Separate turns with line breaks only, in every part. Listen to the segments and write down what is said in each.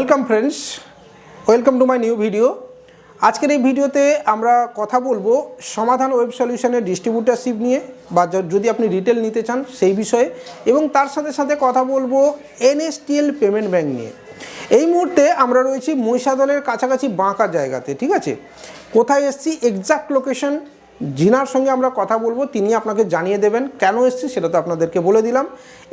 Welcome friends welcome to my new video আজকের এই ভিডিওতে আমরা কথা বলব সমাধান ওয়েব সলিউশনের ডিস্ট্রিবিউটারশিপ নিয়ে, বা যদি আপনি রিটেল নিতে চান সেই বিষয়ে, এবং তার সাথে সাথে কথা বলব এনএসটিএল পেমেন্ট ব্যাঙ্ক নিয়ে। এই মুহূর্তে আমরা রয়েছি মহিষাদলের কাছাকাছি বাঁকা জায়গাতে, ঠিক আছে? কোথায় এসছি এক্সাক্ট লোকেশন জিনার সঙ্গে আমরা কথা বলব তিনি আপনাকে জানিয়ে দেবেন কেন এসছি, সেটা তো আপনাদেরকে বলে দিলাম।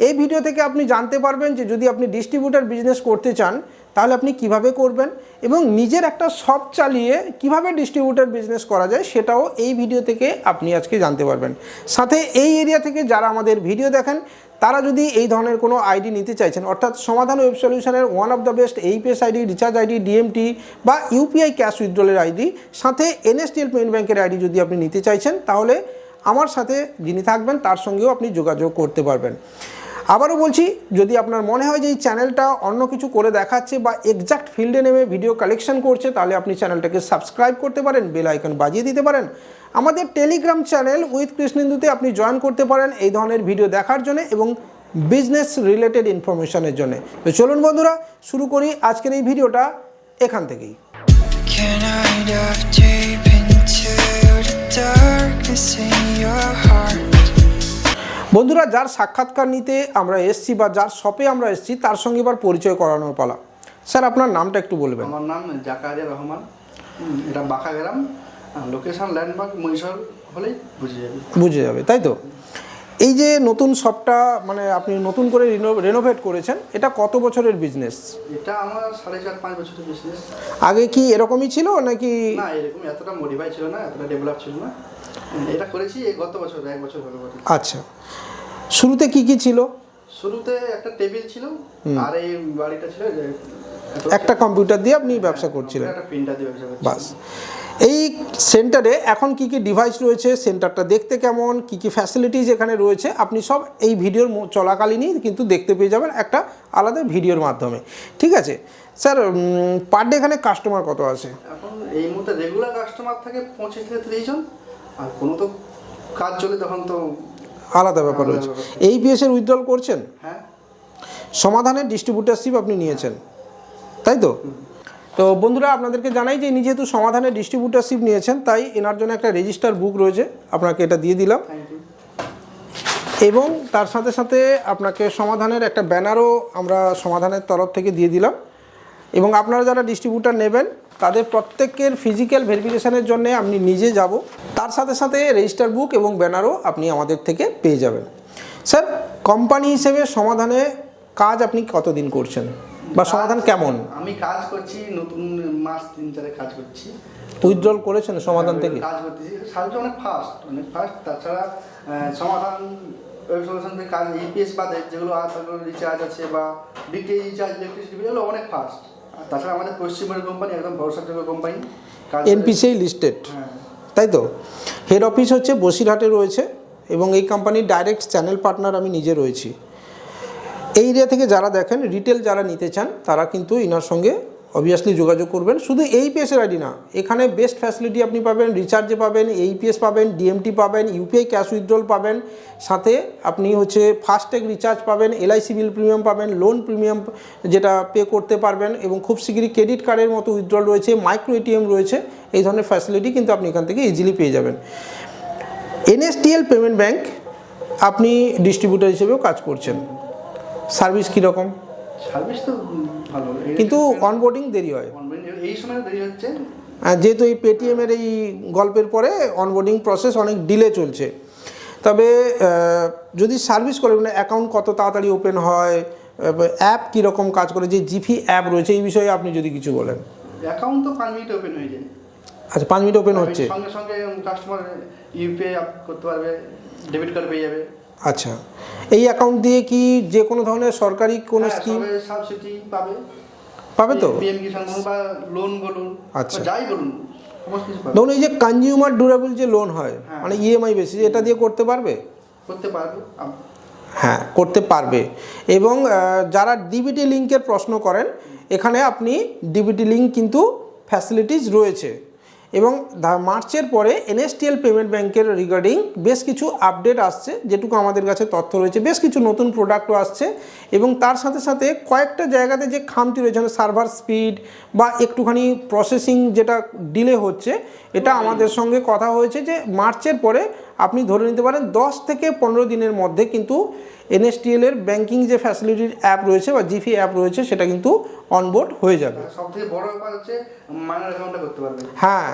এই ভিডিও থেকে আপনি জানতে পারবেন যে যদি আপনি ডিস্ট্রিবিউটার বিজনেস করতে চান তাহলে আপনি কীভাবে করবেন? এবং নিজের একটা শপ চালিয়ে কীভাবে ডিস্ট্রিবিউটার বিজনেস করা যায় সেটাও এই ভিডিও থেকে আপনি আজকে জানতে পারবেন। সাথে এই এরিয়া থেকে যারা আমাদের ভিডিও দেখেন, তারা যদি এই ধরনের কোনো আইডি নিতে চাইছেন, অর্থাৎ সমাধান web সলিউশনের one of the best AEPS ID recharge ID DMT বা ইউপিআই ক্যাশ উইথড্রলের আইডি সাথে এনএসডিএল পেমেন্ট ব্যাংকের আইডি যদি আপনি নিতে চাইছেন, তাহলে আমার সাথে যিনি থাকবেন, তার সঙ্গেও আপনি যোগাযোগ করতে পারবেন। আবারও বলছি, যদি আপনার মনে হয় যে এই চ্যানেলটা অন্য কিছু করে দেখাচ্ছে বা এক্সাক্ট ফিল্ডে নেমে ভিডিও কালেকশন করছে, তাহলে আপনি চ্যানেলটাকে সাবস্ক্রাইব করতে পারেন বেল আইকন বাজিয়ে দিতে পারেন। আমাদের টেলিগ্রাম চ্যানেল উইথ কৃষ্ণেন্দুতে আপনি জয়েন করতে পারেন এই ধরনের ভিডিও দেখার জন্য এবং বিজনেস রিলেটেড ইনফরমেশনের জন্য। তো চলুন বন্ধুরা, শুরু করি আজকের এই ভিডিওটা এখান থেকেই।
Darkness in your heart?
বন্ধুরা যার সাক্ষাৎকার নিতে আমরা এসছি বা যার শপে আমরা এসছি তার সঙ্গে এবার পরিচয় করানোর পালা। স্যার আপনার নামটা একটু বলবেন।
আমার নাম জাকারিয়া রহমান। এটা এটা বাঁকাগ্রাম। লোকেশন ল্যান্ডমার্ক মহিষল হলেই বুঝে যাবে।
বুঝে যাবে তাই তো? এই যে নতুন শপটা মানে আপনি নতুন করে রেনোভেট করেছেন এটা কত বছরের বিজনেস
এটা আমার সাড়ে চার পাঁচ বছরের বিজনেস
আগে কি এরকমই ছিল নাকি?
না এরকম এতটা মডিফাই ছিল না এতটা ডেভেলপ ছিল না। এটা করেছি এই গত বছর এক বছর হলো
আচ্ছা। শুরুতে কি কি ছিল?
শুরুতে একটা টেবিল ছিল আর এই বাড়িটা ছিল
একটা কম্পিউটার দিয়ে আপনি ব্যবসা করছিলেন।
একটা প্রিন্টার দিয়ে ব্যবসা
বাস। এই সেন্টারে এখন কি কি ডিভাইস রয়েছে সেন্টারটা দেখতে কেমন কি কি ফ্যাসিলিটিস এখানে রয়েছে আপনি সব এই ভিডিওর চলাকালীনই কিন্তু দেখতে পেয়ে যাবেন একটা আলাদা ভিডিওর মাধ্যমে। ঠিক আছে? স্যার পার ডে এখানে কাস্টমার কত আছে?
এখন এই মুহূর্তে রেগুলার কাস্টমার থাকে পঁচিশ থেকে তিরিশ জন আর কোনো তো কাজ চলে তখন তো
আলাদা ব্যাপার রয়েছে। এই পিএসের উইথড্রল করছেন?
হ্যাঁ।
সমাধানের ডিস্ট্রিবিউটারশিপ আপনি নিয়েছেন। তাই তো? তো বন্ধুরা আপনাদেরকে জানাই যে ইনি যেহেতু সমাধানের ডিস্ট্রিবিউটারশিপ নিয়েছেন তাই এনার জন্য একটা রেজিস্টার বুক রয়েছে। আপনাকে এটা দিয়ে দিলাম। এবং তার সাথে সাথে আপনাকে সমাধানের একটা ব্যানারও আমরা সমাধানের তরফ থেকে দিয়ে দিলাম। এবং আপনারা যারা ডিস্ট্রিবিউটার নেবেন তাদের প্রত্যেকের ফিজিক্যাল ভেরিফিকেশানের জন্য আপনি নিজে যাব। তার সাথে সাথে রেজিস্টার বুক এবং ব্যানারও আপনি আমাদের থেকে পেয়ে যাবেন। স্যার কোম্পানি হিসেবে সমাধানে কাজ আপনি কতদিন করছেন? বা সমাধান কেমন?
আমি কাজ করছি নতুন মাস তিন চারে কাজ করছি।
উইথড্রল করেছেন সমাধান থেকে?
কাজ করতেছি। সাহায্য অনেক ফাস্ট অনেক ফাস্ট তাছাড়া সমাধান ওয়েব সলিউশন থেকে কাজ ইপিএস বাদে যেগুলো আছে রিচার্জ আছে বা ডিটি রিচার্জ ইলেকট্রিসিটি এগুলো অনেক ফাস্ট আর তাছাড়া আমাদের পশ্চিমবঙ্গের কোম্পানি একদম ভরসাযোগ্য কোম্পানি
এনপিসিআই লিস্টেড তাই তো? হেড অফিস হচ্ছে বসিরহাটে রয়েছে এবং এই কোম্পানির ডাইরেক্ট চ্যানেল পার্টনার আমি নিজে রয়েছি। এই এরিয়া থেকে যারা দেখেন রিটেল যারা নিতে চান তারা কিন্তু ইনার সঙ্গে অবভিয়াসলি যোগাযোগ করবেন। শুধু এই এইপিএসের আইডি না, এখানে বেস্ট ফ্যাসিলিটি আপনি পাবেন রিচার্জে পাবেন এইপিএস পাবেন ডিএমটি পাবেন ইউপিআই ক্যাশ উইথড্রল পাবেন, সাথে আপনি হচ্ছে ফাস্ট্যাগ রিচার্জ পাবেন এলআইসি বিল প্রিমিয়াম পাবেন লোন প্রিমিয়াম যেটা পে করতে পারবেন এবং খুব শীঘ্রই ক্রেডিট কার্ডের মতো উইথড্রল রয়েছে মাইক্রো এটিএম রয়েছে, এই ধরনের ফ্যাসিলিটি কিন্তু আপনি এখান থেকে ইজিলি পেয়ে যাবেন। এনএসটিএল পেমেন্ট ব্যাংক আপনি ডিস্ট্রিবিউটার হিসেবেও কাজ করছেন। সার্ভিস কীরকম?
সার্ভিস তো ভালো
কিন্তু অনবোর্ডিং দেরি হয়।
এই সময় দেরি হচ্ছে?
যেহেতু এই পেটিএমের এই গল্পের পরে অনবোর্ডিং প্রসেস অনেক ডিলে চলছে। তবে যদি সার্ভিস করে মানে অ্যাকাউন্ট কত তাড়াতাড়ি ওপেন হয় অ্যাপ কীরকম কাজ করে যে জিপি অ্যাপ রয়েছে এই বিষয়ে আপনি যদি কিছু বলেন।
অ্যাকাউন্ট তো পাঁচ মিনিট ওপেন হয়ে যায়।
আচ্ছা পাঁচ মিনিট ওপেন হচ্ছে।
সঙ্গে সঙ্গে কাস্টমার ইউপিআই করতে পারবে ডেবিট কার্ড পেয়ে যাবে।
আচ্ছা এই অ্যাকাউন্ট দিয়ে কি যে কোনো ধরনের সরকারি কোনো
হ্যাঁ,
স্কিম
সাবসিডি পাবে।
পাবে তো?
পিএম কিষাণ বা লোন বলুন
আচ্ছা।
যাই বলুন
ধরুন এই যে কনজিউমার ডিউরেবল যে লোন হয়
হ্যাঁ।
মানে ইএমআই বেশি এটা দিয়ে করতে পারবে?
করতে পারবে
হ্যাঁ করতে পারবে। এবং যারা ডিবিটি লিঙ্কের প্রশ্ন করেন এখানে আপনি ডিবিটি লিঙ্ক কিন্তু ফ্যাসিলিটিস রয়েছে। এবং মার্চের পরে এনএসটিএল পেমেন্ট ব্যাংকের রিগার্ডিং বেশ কিছু আপডেট আসছে যেটুকু আমাদের কাছে তথ্য রয়েছে। বেশ কিছু নতুন প্রোডাক্টও আসছে এবং তার সাথে সাথে কয়েকটা জায়গাতে যে খামতি রয়েছে সার্ভার স্পিড বা একটুখানি প্রসেসিং যেটা ডিলে হচ্ছে এটা আমাদের সঙ্গে কথা হয়েছে যে মার্চের পরে আপনি ধরে নিতে পারেন দশ থেকে পনেরো দিনের মধ্যে কিন্তু এনএসটিএল এর ব্যাংকিং যে ফ্যাসিলিটির অ্যাপ রয়েছে বা জিফি অ্যাপ রয়েছে সেটা কিন্তু অনবোর্ড হয়ে যাবে।
সব বড় ব্যাপার হচ্ছে মাইনার অ্যাকাউন্টটা করতে পারবে।
হ্যাঁ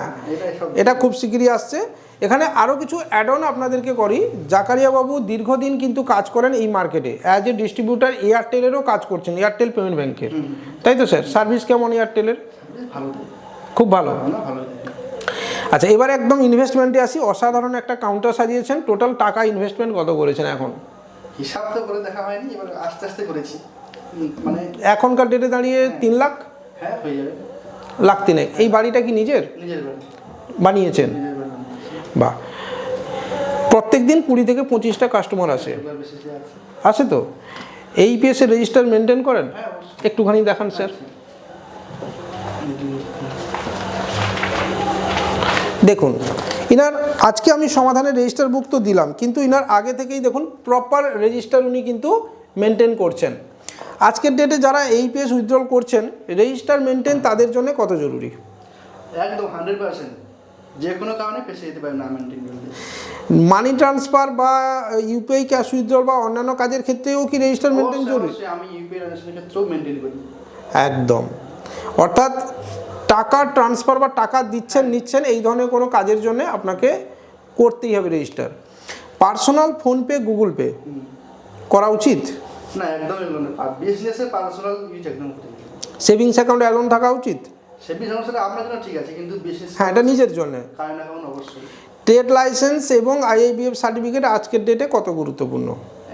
এটা খুব শিগগিরই আসছে। এখানে আরও কিছু অ্যাড অন আপনাদেরকে করি। জাকারিয়া বাবু দীর্ঘদিন কিন্তু কাজ করেন এই মার্কেটে অ্যাজ এ ডিস্ট্রিবিউটার এয়ারটেলেরও কাজ করছেন এয়ারটেল পেমেন্ট ব্যাংকের তাই তো স্যার সার্ভিস কেমন এয়ারটেলের
ভালো।
খুব ভালো।
ভালো ভালো।
আচ্ছা এবার একদম ইনভেস্টমেন্টে আসি। অসাধারণ একটা কাউন্টার সাজিয়েছেন। টোটাল টাকা ইনভেস্টমেন্ট কত করেছেন এখন?
হিসাব তো করে দেখা হয়নি এবার আস্তে আস্তে করেছি। মানে
এখনকার ডেটে দাঁড়িয়ে তিন লাখ?
হ্যাঁ হয়ে যাবে।
লাখ তিনেক। এই বাড়িটা কি নিজের?
নিজের
বানিয়েছেন? বাহ। প্রত্যেক দিন কুড়ি থেকে পঁচিশটা কাস্টমার আসে।
আছে।
তো? এই পিএসের রেজিস্টার মেনটেন করেন?
হ্যাঁ
একটুখানি দেখান স্যার দেখুন ইনার আজকে আমি সমাধানের রেজিস্টার বুক তো দিলাম কিন্তু ইনার আগে থেকেই দেখুন প্রপার রেজিস্টার উনি কিন্তু মেনটেন করছেন। আজকের ডেটে যারা এই পিএস উইথড্রল করছেন রেজিস্টার মেনটেন তাদের জন্য কত জরুরি?
একদম হান্ড্রেড পার্সেন্ট যে কোনো কারণে ফেসে যেতে পারে না মেনটেন করলে
মানি ট্রান্সফার বা ইউপিআই ক্যাশ উইথড্রল বা অন্যান্য কাজের ক্ষেত্রেও কি রেজিস্টার মেনটেন জরুরি?
আমি ইউপিআই ট্রানজাকশনের ক্ষেত্রেও মেনটেন করি।
একদম। অর্থাৎ টাকা ট্রান্সফার বা টাকা দিচ্ছেন নিচ্ছেন এই ধরনের কোনো কাজের জন্য আপনাকে করতেই হবে register personal PhonePe Google Pay করা উচিত?
না বিজনেসে পার্সোনাল ইউজ একদম
সেভিংস অ্যাকাউন্ট অ্যালোন থাকা উচিত?
সেভিং সমস্যাটা আপনার জন্য ঠিক আছে কিন্তু বিজনেস
হ্যাঁ এটা নিজের জন্য।
কারেন্ট অ্যাকাউন্ট অবশ্যই।
ট্রেড লাইসেন্স এবং আইআইবিএফ সার্টিফিকেট আজকের ডেটে কত গুরুত্বপূর্ণ?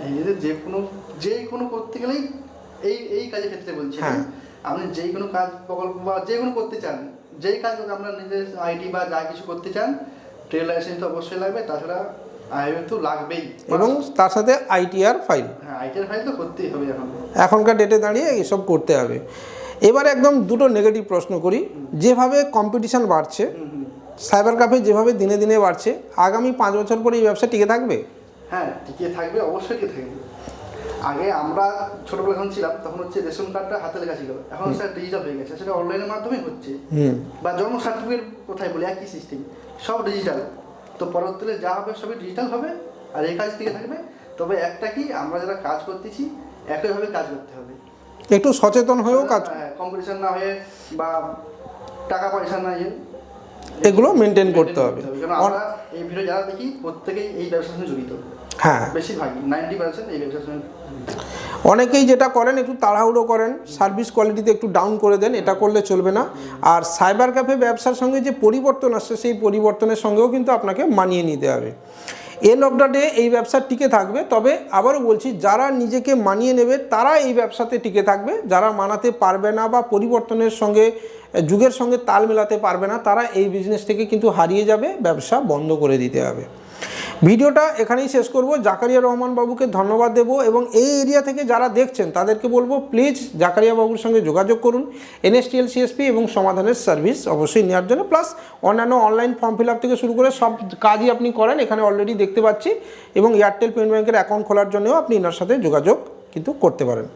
এই যে যে কোনো যে কোনো করতে গেলেই এই এই কাজের ক্ষেত্রে বলছি।
হ্যাঁ।
আপনি যে কোনো কাজ প্রকল্প বা যে কোনো করতে চান যেই কাজ করতে আপনার নিজের আইডি বা যা কিছু করতে চান ট্রেড লাইসেন্স তো অবশ্যই লাগবে তাছাড়া তো লাগবেই।
এবং তার সাথে আইটিআর ফাইল।
হ্যাঁ আইটির ফাইল তো করতেই হবে এখন।
এখনকার ডেটে দাঁড়িয়ে এসব করতে হবে। এবার একদম দুটো নেগেটিভ প্রশ্ন করি। যেভাবে কম্পিটিশন বাড়ছে। সাইবার ক্যাফে যেভাবে দিনে দিনে বাড়ছে আগামী পাঁচ বছর পরে এই ব্যবসা টিকে থাকবে?
হ্যাঁ টিকে থাকবে অবশ্যই টিকে থাকবে। আগে আমরা ছোটবেলা যখন ছিলাম তখন হচ্ছে রেশন কার্ডটা হাতে লেখা ছিল। এখন স্যার ডিজিটাল হয়ে গেছে। সেটা অনলাইনের মাধ্যমেই হচ্ছে। বা জন্ম সার্টিফিকেট কোথায় বলি একই সিস্টেম সব ডিজিটাল তো পরবর্তীতে যা হবে সবই ডিজিটাল হবে আর এই কাজ থেকে থাকবে। তবে একটা কি আমরা যারা কাজ করতেছি একইভাবে কাজ করতে হবে।
একটু সচেতন হয়েও কাজ
কম্পিটিশন না হয়ে বা টাকা পয়সা না ইয়ে
এগুলো মেনটেন করতে হবে।
আমরা এই ভিডিও যারা দেখি প্রত্যেকেই এই ব্যবসার সঙ্গে জড়িত।
হ্যাঁ।
বেশিরভাগই নাইনটি পার্সেন্ট এই ব্যবসার সঙ্গে
অনেকেই যেটা করেন একটু তাড়াহুড়ো করেন সার্ভিস কোয়ালিটিতে একটু ডাউন করে দেন এটা করলে চলবে না। আর সাইবার ক্যাফে ব্যবসার সঙ্গে যে পরিবর্তন আসছে সেই পরিবর্তনের সঙ্গেও কিন্তু আপনাকে মানিয়ে নিতে হবে। এ লকডাউনে এই ব্যবসা টিকে থাকবে তবে আবারও বলছি যারা নিজেকে মানিয়ে নেবে তারা এই ব্যবসাতে টিকে থাকবে। যারা মানাতে পারবে না বা পরিবর্তনের সঙ্গে যুগের সঙ্গে তাল মেলাতে পারবে না তারা এই বিজনেস থেকে কিন্তু হারিয়ে যাবে ব্যবসা বন্ধ করে দিতে হবে। ভিডিওটা এখানেই শেষ করব। জাকারিয়া রহমান বাবুকে ধন্যবাদ দেব এবং এই এরিয়া থেকে যারা দেখছেন, তাদেরকে বলব প্লিজ জাকারিয়া বাবুর সঙ্গে যোগাযোগ করুন। এনএসটিএল সিএসপি এবং সমাধানের সার্ভিস অবশ্যই নেওয়ার জন্য। প্লাস অন্যান্য অনলাইন ফর্ম ফিল থেকে শুরু করে সব কাজই আপনি করেন, এখানে অলরেডি দেখতে পাচ্ছি। এবং এয়ারটেল পেমেন্ট ব্যাঙ্কের অ্যাকাউন্ট খোলার জন্যও আপনি এনার সাথে যোগাযোগ কিন্তু করতে পারেন।